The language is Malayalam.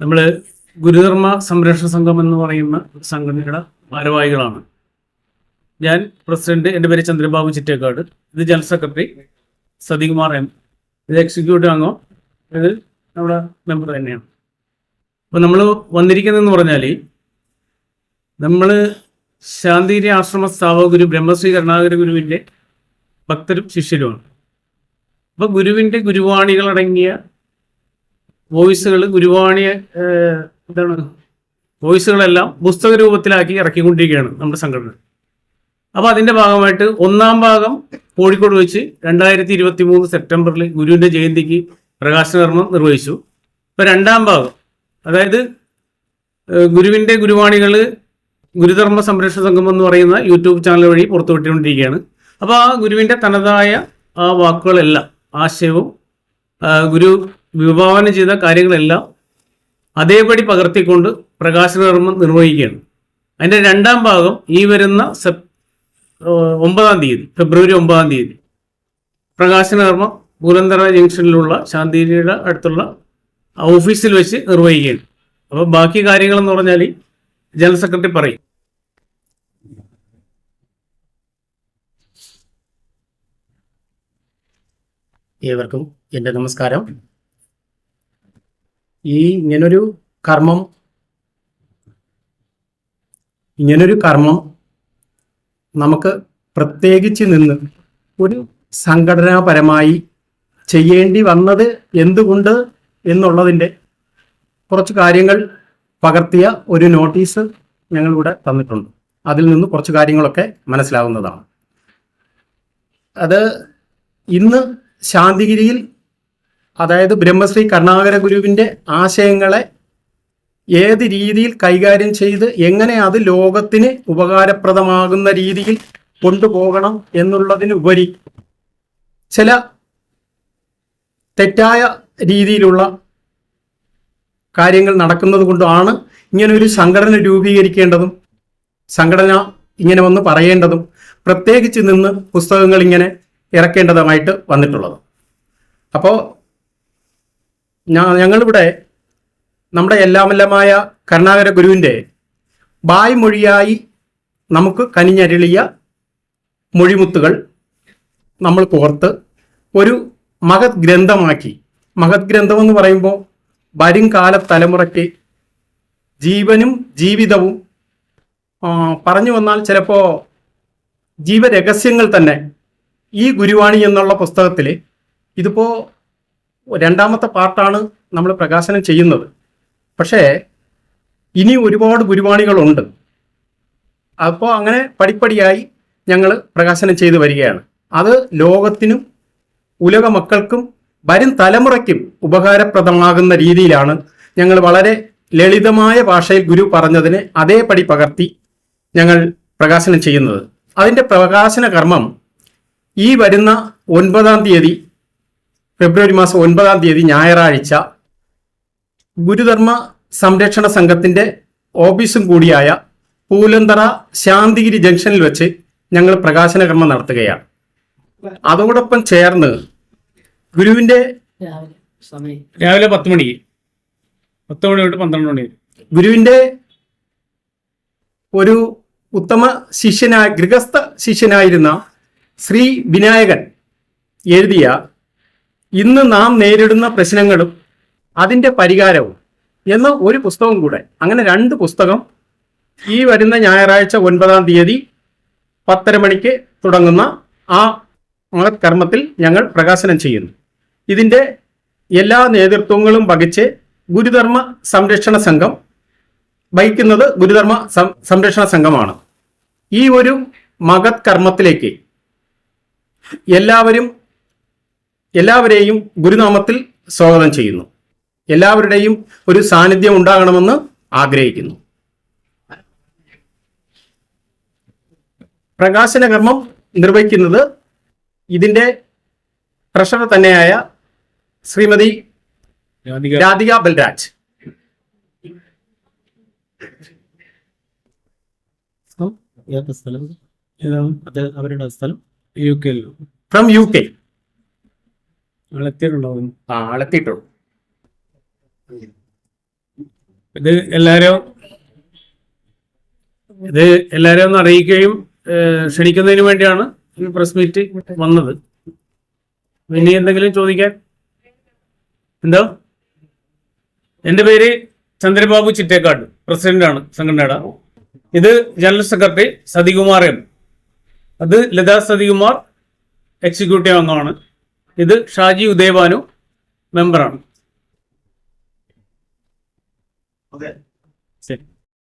നമ്മൾ ഗുരുധർമ്മ സംരക്ഷണ സംഘം എന്ന് പറയുന്ന സംഘടനയുടെ ഭാരവാഹികളാണ്. ഞാൻ പ്രസിഡന്റ് എന്റെ പേര് ചന്ദ്രബാബു ചിറ്റേക്കാട്. ഇത് ജനറൽ സെക്രട്ടറി സതികുമാർ എം. ഇത് എക്സിക്യൂട്ടീവ് അംഗം. ഇത് നമ്മുടെ മെമ്പർ തന്നെയാണ്. അപ്പോൾ നമ്മൾ വന്നിരിക്കുന്നതെന്ന് പറഞ്ഞാൽ നമ്മൾ ശാന്തിരി ആശ്രമ സ്ഥാപക ഗുരു ബ്രഹ്മശ്രീ കരുണാകര ഗുരുവിന്റെ ഭക്തരും ശിഷ്യരുമാണ്. അപ്പോൾ ഗുരുവിന്റെ ഗുരുവാണികളടങ്ങിയ വോയിസുകൾ ഗുരുവാണി എന്താണ് വോയിസുകളെല്ലാം പുസ്തക രൂപത്തിലാക്കി ഇറക്കിക്കൊണ്ടിരിക്കുകയാണ് നമ്മുടെ സംഘടന. അപ്പോൾ അതിന്റെ ഭാഗമായിട്ട് ഒന്നാം ഭാഗം കോഴിക്കോട് വെച്ച് രണ്ടായിരത്തി ഇരുപത്തി മൂന്ന് സെപ്റ്റംബറിൽ ഗുരുവിന്റെ ജയന്തിക്ക് പ്രകാശനകർമ്മം നിർവഹിച്ചു. ഇപ്പോൾ രണ്ടാം ഭാഗം അതായത് ഗുരുവിന്റെ ഗുരുവാണികൾ ഗുരുധർമ്മ സംരക്ഷണ സംഘം എന്ന് പറയുന്ന യൂട്യൂബ് ചാനൽ വഴി പുറത്തുവിട്ടുകൊണ്ടിരിക്കുകയാണ്. അപ്പോൾ ആ ഗുരുവിന്റെ തനതായ ആ വാക്കുകളെല്ലാം ആശയവും ഗുരു വിഭാവനം ചെയ്ത കാര്യങ്ങളെല്ലാം അതേപടി പകർത്തിക്കൊണ്ട് പ്രകാശനകർമ്മം നിർവഹിക്കുകയാണ്. അതിന്റെ രണ്ടാം ഭാഗം ഈ വരുന്ന സെപ് ഒമ്പതാം തീയതി ഫെബ്രുവരി ഒമ്പതാം തീയതി. പ്രകാശനകർമ്മം പൂലന്തറ ജംഗ്ഷനിലുള്ള ശാന്തിരിയുടെ അടുത്തുള്ള ഓഫീസിൽ വെച്ച് നിർവഹിക്കുകയാണ്. അപ്പോൾ ബാക്കി കാര്യങ്ങളെന്ന് പറഞ്ഞാൽ ജനറൽ സെക്രട്ടറി പറയും. ഏവർക്കും എന്റെ നമസ്കാരം. ഈ ഇങ്ങനൊരു കർമ്മം ഇങ്ങനൊരു കർമ്മം നമുക്ക് പ്രത്യേകിച്ച് നിന്ന് ഒരു സംഘടനാപരമായി ചെയ്യേണ്ടി വന്നത് എന്തുകൊണ്ട് എന്നുള്ളതിന്റെ കുറച്ച് കാര്യങ്ങൾ പകർത്തിയ ഒരു നോട്ടീസ് ഞങ്ങളിവിടെ തന്നിട്ടുണ്ട്. അതിൽ നിന്ന് കുറച്ച് കാര്യങ്ങളൊക്കെ മനസ്സിലാവുന്നതാണ്. അത് ഇന്ന് ശാന്തിഗിരിയിൽ അതായത് ബ്രഹ്മശ്രീ കർണാകര ഗുരുവിന്റെ ആശയങ്ങളെ ഏത് രീതിയിൽ കൈകാര്യം ചെയ്ത് എങ്ങനെ അത് ലോകത്തിന് ഉപകാരപ്രദമാകുന്ന രീതിയിൽ കൊണ്ടുപോകണം എന്നുള്ളതിനുപരി ചില തെറ്റായ രീതിയിലുള്ള കാര്യങ്ങൾ നടക്കുന്നത് കൊണ്ടാണ് ഇങ്ങനെ ഒരു സംഘടന രൂപീകരിക്കേണ്ടതും സംഘടന ഇങ്ങനെ വന്ന് പറയേണ്ടതും പ്രത്യേകിച്ച് നിന്ന് പുസ്തകങ്ങൾ ഇങ്ങനെ ഇറക്കേണ്ടതുമായിട്ട് വന്നിട്ടുള്ളത്. അപ്പോൾ ഞങ്ങളിവിടെ നമ്മുടെ എല്ലാമെല്ലാമായ കരുണാകര ഗുരുവിന്റെ വായ്മൊഴിയായി നമുക്ക് കനിഞ്ഞരുളിയ മൊഴിമുത്തുകൾ നമ്മൾ കോർത്ത് ഒരു മഹത് ഗ്രന്ഥമാക്കി. മഹത് ഗ്രന്ഥം എന്ന് പറയുമ്പോൾ വരും കാല തലമുറയ്ക്ക് ജീവനും ജീവിതവും പറഞ്ഞു വന്നാൽ ചിലപ്പോൾ ജീവരഹസ്യങ്ങൾ തന്നെ ഈ ഗുരുവാണി എന്നുള്ള പുസ്തകത്തിൽ ഇതിപ്പോൾ രണ്ടാമത്തെ പാർട്ടാണ് നമ്മൾ പ്രകാശനം ചെയ്യുന്നത്. പക്ഷേ ഇനി ഒരുപാട് ഗുരുവാണികളുണ്ട്. അപ്പോൾ അങ്ങനെ പടിപ്പടിയായി ഞങ്ങൾ പ്രകാശനം ചെയ്തു വരികയാണ്. അത് ലോകത്തിനും ഉലക മക്കൾക്കും വരും തലമുറയ്ക്കും ഉപകാരപ്രദമാകുന്ന രീതിയിലാണ് ഞങ്ങൾ വളരെ ലളിതമായ ഭാഷയിൽ ഗുരു പറഞ്ഞതിനെ അതേപടി പകർത്തി ഞങ്ങൾ പ്രകാശനം ചെയ്യുന്നത്. അതിന്റെ പ്രകാശന കർമ്മം ഈ വരുന്ന ഒൻപതാം തീയതി ഫെബ്രുവരി മാസം ഒൻപതാം തീയതി ഞായറാഴ്ച ഗുരുധർമ്മ സംരക്ഷണ സംഘത്തിന്റെ ഓഫീസും കൂടിയായ പൂലന്തറ ശാന്തിഗിരി ജംഗ്ഷനിൽ വെച്ച് ഞങ്ങൾ പ്രകാശന കർമ്മം നടത്തുകയാണ്. അതോടൊപ്പം ചേർന്ന് ഗുരുവിന്റെ രാവിലെ പത്ത് മണിക്ക് പത്ത് മണി തൊട്ട് പന്ത്രണ്ട് മണി. വരെ ഗുരുവിന്റെ ഒരു ഉത്തമ ശിഷ്യനായ ഗൃഹസ്ഥ ശിഷ്യനായിരുന്ന ശ്രീ വിനായകൻ എഴുതിയ ഇന്ന് നാം നേരിടുന്ന പ്രശ്നങ്ങളും അതിന്റെ പരിഹാരവും എന്ന ഒരു പുസ്തകം കൂടെ അങ്ങനെ രണ്ട് പുസ്തകം ഈ വരുന്ന ഞായറാഴ്ച ഒൻപതാം തീയതി പത്തര മണിക്ക് തുടങ്ങുന്ന ആ കർമ്മത്തിൽ ഞങ്ങൾ പ്രകാശനം ചെയ്യുന്നു. ഇതിന്റെ എല്ലാ നേതൃത്വങ്ങളും വഹിച്ച് ഗുരുധർമ്മ സംരക്ഷണ സംഘം വഹിക്കുന്നത് ഗുരുധർമ്മ സംരക്ഷണ സംഘമാണ്. ഈ ഒരു മഹത് കർമ്മത്തിലേക്ക് എല്ലാവരും എല്ലാവരെയും ഗുരുനാമത്തിൽ സ്വാഗതം ചെയ്യുന്നു. എല്ലാവരുടെയും ഒരു സാന്നിധ്യം ഉണ്ടാകണമെന്ന് ആഗ്രഹിക്കുന്നു. പ്രകാശന കർമ്മം നിർവഹിക്കുന്നത് ഇതിന്റെ ട്രഷറർ തന്നെയായ ശ്രീമതി രാധിക ബൽരാജ്. സ്ഥലം? ഏതാണ്? അവരുടെ സ്ഥലം? യു കെയിൽ ഫ്രം യു കെ ആ ആളെത്തിയിട്ടുള്ളൂ ഇത് എല്ലാവരും ഇത് എല്ലാവരും ഒന്ന് അറിയിക്കുകയും ക്ഷണിക്കുന്നതിന് വേണ്ടിയാണ് ഈ പ്രസ് മീറ്റ് വന്നത്. ഇനി എന്തെങ്കിലും ചോദിക്കാൻ? എന്തോ? എന്റെ പേര് ചന്ദ്രബാബു ചിറ്റേക്കാട് പ്രസിഡന്റാണ് സംഘടനയുടെ. ഇത് ജനറൽ സെക്രട്ടറി സതികുമാർ എം. അത് ലതാ സതികുമാർ എക്സിക്യൂട്ടീവ് അംഗമാണ്. ഇത് ഷാജി ഉദയഭാനു മെമ്പറാണ് ശരി